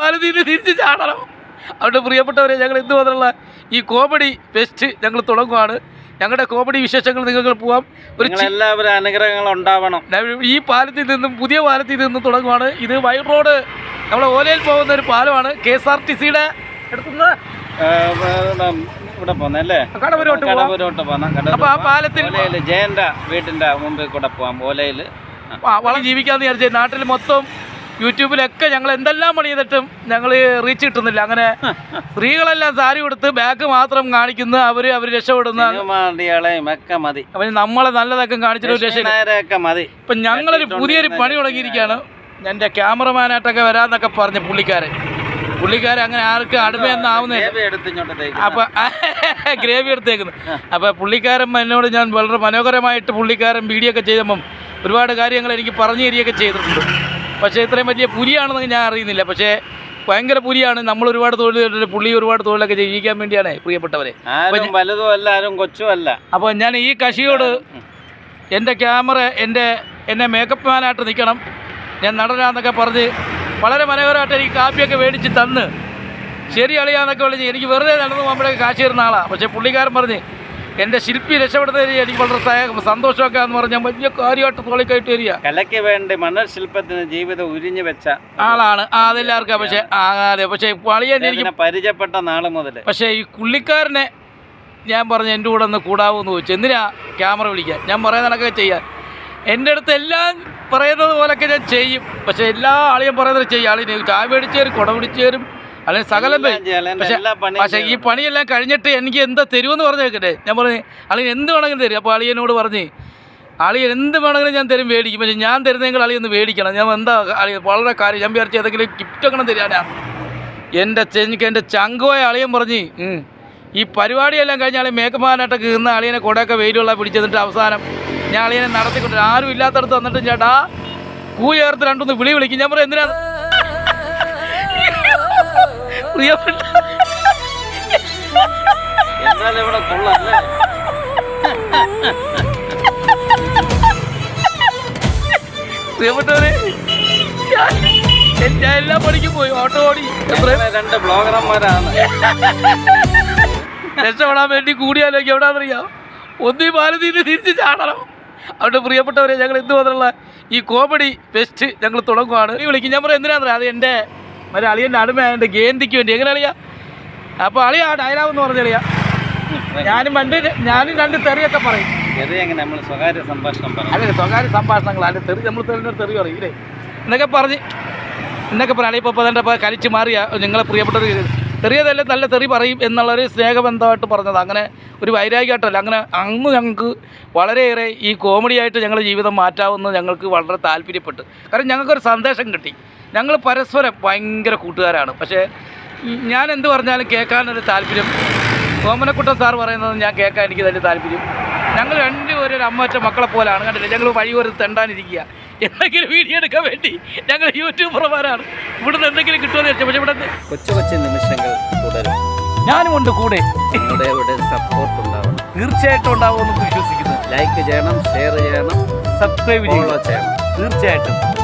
ഭാരതീയ തിരിച്ച് ചാടണം. അവിടെ പ്രിയപ്പെട്ടവരെ ഞങ്ങൾ ഇന്ന് മുതലുള്ള ഈ കോമഡി ഫെസ്റ്റ് ഞങ്ങൾ തുടങ്ങുകയാണ് ഞങ്ങളുടെ കോമഡി വിശേഷങ്ങൾ നിങ്ങൾക്ക് പോവാം. ഒരു എല്ലാവരും അനുഗ്രഹങ്ങൾ ഉണ്ടാവണം. ഈ പാലത്തിൽ നിന്നും പുതിയ പാലത്തിൽ നിന്നും തുടങ്ങുവാണ്. ഇത് വൈ റോഡ് നമ്മളെ ഓലയിൽ പോകുന്ന ഒരു പാലമാണ്. കെ എസ് ആർ ടി സിയുടെ ഇവിടെ ഇവിടെ പോന്നല്ലേ കടവരോട്ട് കടവരോട്ട് പോന്ന അപ്പൊ ആ പാലത്തിൽ ജയന്റെ വീട്ടിന്റെ മുമ്പിൽ കൂടെ പോവാം ഓലയിൽ. വളരെ ജീവിക്കാന്ന് വിചാരിച്ചേ നാട്ടിൽ മൊത്തം യൂട്യൂബിലൊക്കെ ഞങ്ങൾ എന്തെല്ലാം പണി ചെയ്തിട്ടും ഞങ്ങൾ റീച്ച് കിട്ടുന്നില്ല. അങ്ങനെ സ്ത്രീകളെല്ലാം സാരി കൊടുത്ത് ബാക്ക് മാത്രം കാണിക്കുന്നു. അവർ അവർ രക്ഷപ്പെടുന്ന ഒക്കെ മതി. നമ്മളെ നല്ലതൊക്കെ കാണിച്ചിട്ട് രക്ഷ മതി. ഇപ്പൊ ഞങ്ങളൊരു പുതിയൊരു പണി തുടങ്ങിയിരിക്കുകയാണ്. എന്റെ ക്യാമറമാനായിട്ടൊക്കെ വരാന്നൊക്കെ പറഞ്ഞു പുള്ളിക്കാരൻ പുള്ളിക്കാരൻ അങ്ങനെ ആർക്കും അടിമയൊന്നും ആവുന്നില്ല. അപ്പൊ ഗ്രേവി എടുത്തേക്കുന്നു. അപ്പൊ പുള്ളിക്കാരൻ എന്നോട് ഞാൻ വളരെ മനോഹരമായിട്ട് പുള്ളിക്കാരൻ വീഡിയോ ഒക്കെ ചെയ്തപ്പം ഒരുപാട് കാര്യങ്ങൾ എനിക്ക് പറഞ്ഞു തരികയൊക്കെ ചെയ്തിട്ടുണ്ട്. പക്ഷേ ഇത്രയും വലിയ പുലിയാണെന്ന് ഞാൻ അറിയുന്നില്ല. പക്ഷേ ഭയങ്കര പുലിയാണ്. നമ്മൾ ഒരുപാട് തൊഴിൽ ചെയ്തിട്ടുണ്ട് പുള്ളി ഒരുപാട് തൊഴിലൊക്കെ ജീവിക്കാൻ വേണ്ടിയാണ് പ്രിയപ്പെട്ടവരെ. വലുതും അല്ല ആരും കൊച്ചും അപ്പോൾ ഞാൻ ഈ കശിയോട് എന്റെ ക്യാമറ എന്റെ എന്നെ മേക്കപ്പ് മാനായിട്ട് നിൽക്കണം. ഞാൻ നടനാന്നൊക്കെ പറഞ്ഞ് വളരെ മനോഹരമായിട്ട് എനിക്ക് കാപ്പിയൊക്കെ മേടിച്ച് തന്ന്. ശരി അളിയാന്നൊക്കെ വിളിച്ച് എനിക്ക് വെറുതെ നടന്നു പോകുമ്പോഴേക്ക് കാശ് തരുന്ന ആളാണ് പക്ഷേ പുള്ളിക്കാരൻ പറഞ്ഞ് എന്റെ ശില്പി രക്ഷപ്പെടുന്ന എനിക്ക് വളരെ സഹായ- സന്തോഷമൊക്കെ എന്ന് പറഞ്ഞാൽ വലിയ കാര്യമായിട്ട് തോളിക്കായിട്ട് വരിക കലയ്ക്ക് വേണ്ടി മണൽ ശില്പത്തിന് ജീവിതം ഉരിഞ്ഞു വെച്ച ആളാണ്. അതെല്ലാവർക്കും പക്ഷേ അതെ പക്ഷേ അളിയൻ എനിക്ക് പരിചയപ്പെട്ട നാൾ മുതൽ പക്ഷേ ഈ കുള്ളിക്കാരനെ ഞാൻ പറഞ്ഞു എന്റെ കൂടെ ഒന്ന് കൂടാവൂന്ന് ചോദിച്ചു. എന്തിനാ ക്യാമറ വിളിക്കാൻ? ഞാൻ പറയുന്നതൊക്കെ ചെയ്യാൻ എന്റെ അടുത്ത് എല്ലാം പറയുന്നത് പോലൊക്കെ ഞാൻ ചെയ്യും. പക്ഷേ എല്ലാ ആളെയും പറയുന്നത് ചെയ്യും. ആളിനെ ചായ മേടിച്ചു തരും കുട പിടിച്ചു തരും അല്ലെങ്കിൽ സകലം പക്ഷെ ഈ പണിയെല്ലാം കഴിഞ്ഞിട്ട് എനിക്ക് എന്താ തരുമെന്ന് പറഞ്ഞു കേൾക്കട്ടെ? ഞാൻ പറഞ്ഞു അളിയൻ എന്ത് വേണമെങ്കിലും തരും. അപ്പോൾ അളിയനോട് പറഞ്ഞ് അളിയൻ എന്ത് വേണമെങ്കിലും ഞാൻ തരും മേടിക്കും. പക്ഷെ ഞാൻ തരുന്നെങ്കിൽ അളി ഒന്ന് മേടിക്കണം. ഞാൻ എന്താ അളി വളരെ കാര്യം ഞാൻ വിചാരിച്ചു ഏതെങ്കിലും ഗിഫ്റ്റ് ഒക്കെ തരാനാ. എന്റെ എനിക്ക് എന്റെ ചങ്കുവായ അളിയൻ പറഞ്ഞ് ഈ പരിപാടിയെല്ലാം കഴിഞ്ഞ അളിയൻ മേക്കമാനായിട്ടൊക്കെ കീർന്ന അളിയനെ കൊടയൊക്കെ വെയിലുള്ള പിടിച്ചെന്നിട്ട് അവസാനം ഞാൻ അളിയനെ നടത്തിക്കൊണ്ട് ആരും ഇല്ലാത്തടത്ത് വന്നിട്ട് ചേട്ടാ കൂ ചേർത്ത് രണ്ടൊന്ന് വിളി വിളിക്കും. ഞാൻ പറയാം എന്തിനാ? പ്രിയപ്പെട്ട എന്നാലും ഇവിടെ കൊള്ളല്ലേ പ്രിയപ്പെട്ടവരെ ഞാൻ- എല്ലാ പണിക്കും പോയി ഓട്ടോ ഓടി. രണ്ട് ബ്ലോഗർമാരാണ്. രക്ഷപ്പെടാൻ വേണ്ടി കൂടിയാലോക്ക് എവിടാന്നറിയാം? ഒന്നീ ഭാരതീയ തിരിച്ചു ചാടണം. അവിടെ പ്രിയപ്പെട്ടവരെ ഞങ്ങൾ എന്തുമാത്രമുള്ള ഈ കോമഡി ഫെസ്റ്റ് ഞങ്ങൾ തുടങ്ങുവാണ്. ഈ വിളിക്കും ഞാൻ പറയാം എന്തിനാണെന്നറിയാം അത് എന്റെ ഒരു അളിയന്റെ അടിമ എന്റെ ഗേന്തിക്ക് വേണ്ടി. എങ്ങനെ അളിയാ? അപ്പോൾ അളിയ ആ ഡയലോഗ് എന്ന് പറഞ്ഞ അളിയാ. ഞാനും പണ്ട് ഞാനും രണ്ട് തെറിയൊക്കെ പറയും. സ്വകാര്യ സംഭാഷണം പറഞ്ഞു അല്ലേ സ്വകാര്യ സംഭാഷണങ്ങൾ. അല്ലെ തെറി നമ്മൾ തെറി പറയും. ഇല്ലേ? എന്നൊക്കെ പറഞ്ഞ് എന്നൊക്കെ പറയാം ഇപ്പോൾ തന്നെ ഇപ്പോൾ കലിച്ച് മാറിയ. നിങ്ങളെ പ്രിയപ്പെട്ടവർ തെറിയതല്ല നല്ല തെറി പറയും എന്നുള്ളൊരു സ്നേഹബന്ധമായിട്ട് പറഞ്ഞത്. അങ്ങനെ ഒരു വൈരാഗ്യമായിട്ടല്ല. അങ്ങനെ അന്ന് ഞങ്ങൾക്ക് വളരെയേറെ ഈ കോമഡി ആയിട്ട് ഞങ്ങളുടെ ജീവിതം മാറ്റാവുന്ന ഞങ്ങൾക്ക് വളരെ താല്പര്യപ്പെട്ടു. കാരണം ഞങ്ങൾക്കൊരു സന്ദേശം കിട്ടി. ഞങ്ങൾ പരസ്പരം ഭയങ്കര കൂട്ടുകാരാണ്. പക്ഷേ ഞാൻ എന്ത് പറഞ്ഞാലും കേൾക്കാനൊരു താല്പര്യം. കോമനക്കുട്ടൻ സാർ പറയുന്നത് ഞാൻ കേൾക്കാൻ എനിക്ക് തന്നെ താല്പര്യം. ഞങ്ങൾ രണ്ടുപേരും ഒരു അമ്മച്ച മക്കളെ പോലാണ്. കണ്ടില്ല? ഞങ്ങൾ വഴി ഒരു തെണ്ടാനിരിക്കുക. എന്തെങ്കിലും വീഡിയോ എടുക്കാൻ വേണ്ടി ഞങ്ങൾ യൂട്യൂബർമാരാണ്. ഇവിടുന്ന് എന്തെങ്കിലും കിട്ടുമെന്ന് വെച്ചാൽ പക്ഷെ ഇവിടെ കൊച്ചു കൊച്ചു നിമിഷങ്ങൾ തുടരും. ഞാനും ഉണ്ട് കൂടെ. നിങ്ങളുടെ ഇവിടെ സപ്പോർട്ട് ഉണ്ടാവണം. തീർച്ചയായിട്ടും ഉണ്ടാവുമെന്ന് വിശ്വസിക്കുന്നു. ലൈക്ക് ചെയ്യണം ഷെയർ ചെയ്യണം. സബ്സ്ക്രൈബ് ചെയ്യണം. ചെയ്യണം. തീർച്ചയായിട്ടും.